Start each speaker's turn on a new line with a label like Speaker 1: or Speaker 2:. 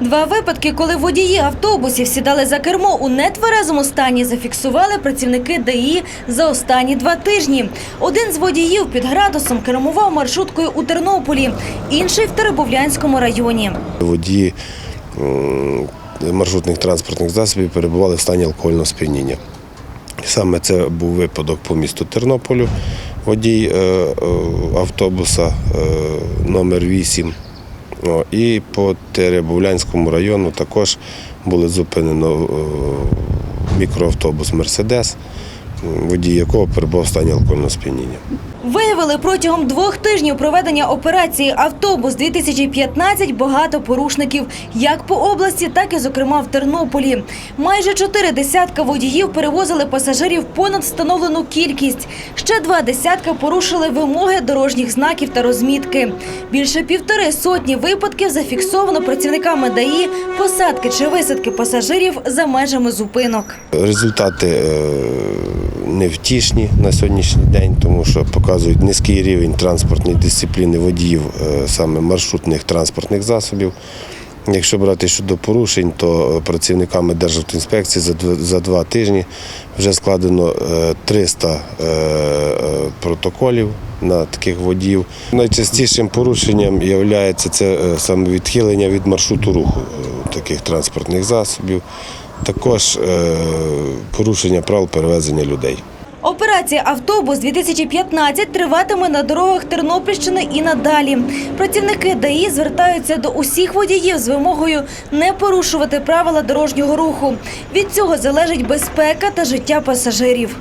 Speaker 1: Два випадки, коли водії автобусів сідали за кермо у нетверезому стані, зафіксували працівники ДАІ за останні два тижні. Один з водіїв під градусом кермував маршруткою у Тернополі, інший в Теребовлянському районі.
Speaker 2: Водії маршрутних транспортних засобів перебували в стані алкогольного сп'яніння. Саме це був випадок по місту Тернополю. Водій е, е, автобуса е, номер 8 О, і по Теребовлянському району також було зупинено мікроавтобус Мерседес, водій якого перебував в стані алкогольного сп'яніння.
Speaker 1: Виявили протягом двох тижнів проведення операції «Автобус 2015» багато порушників як по області, так і, зокрема, в Тернополі. Майже чотири десятка водіїв перевозили пасажирів понад встановлену кількість. Ще два десятка порушили вимоги дорожніх знаків та розмітки. Більше півтори сотні випадків зафіксовано працівниками ДАІ посадки чи висадки пасажирів за межами зупинок.
Speaker 2: Результати е, невтішні на сьогоднішній день, тому що показують низький рівень транспортної дисципліни водіїв е, саме маршрутних транспортних засобів. Якщо брати щодо порушень, то е, працівниками Державтоінспекції за два тижні вже складено е, 300 е, протоколів на таких водіїв. Найчастішим порушенням є це саме відхилення від маршруту руху таких транспортних засобів. Також порушення правил перевезення людей.
Speaker 1: Операція «Автобус 2015» триватиме на дорогах Тернопільщини і надалі. Працівники ДАІ звертаються до усіх водіїв з вимогою не порушувати правила дорожнього руху. Від цього залежить безпека та життя пасажирів.